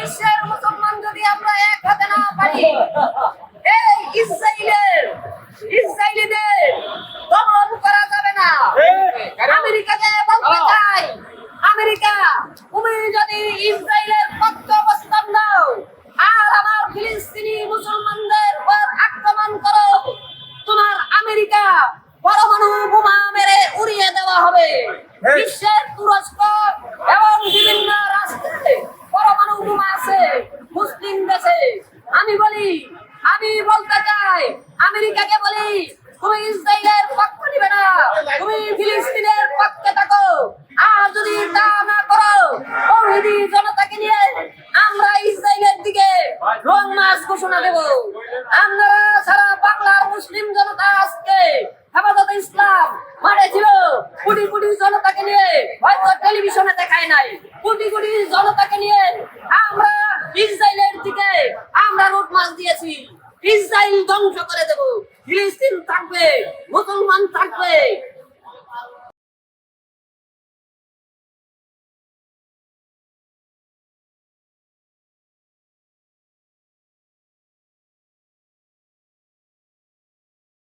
বিশ্বের মুসলমান যদি আমরা এক হাতে না পারি এই ইসরায়েলের ইসরায়েলিদের দমন করা যাবে না। আমেরিকাকে বলতে চাই আমেরিকা তুমি যদি ইসরায়েলের পক্ষে অবস্থান নাও আর আমার ফিলিস্তিনি মুসলমানদের উপর আক্রমণ করো তোমার আমেরিকা পরমাণু বোমা মেরে উড়িয়ে দেওয়া হবে। বিশ্বের পরমাণু আছে, মুসলিম দেশে। আমি বলি, আমি বলতে চাই, আমেরিকাকে বলি, তুমি ইসরায়েলের পক্ষ নিবে না, তুমি ফিলিস্তিনের পক্ষে থাকো। আর যদি তা না করো, তৌহিদি জনতাকে নিয়ে আমরা ইসরায়েলের দিকে রং মাস ঘোষণা দেব। আমরা সারা বাংলার মুসলিম জনতা আজকে হেফাজত ইসলাম মাঠে ছিল। কোটি কোটি জনতাকে নিয়ে হয়তো টেলিভিশনে দেখায় নাই। কোটি কোটি জনতাকে নিয়ে আমরা ইসরায়েলের দিকে আমরা রোড মাস দিয়েছি। ইসরায়েল ধ্বংস করে দেব। ফিলিস্তিন থাকবে, মুসলমান থাকবে।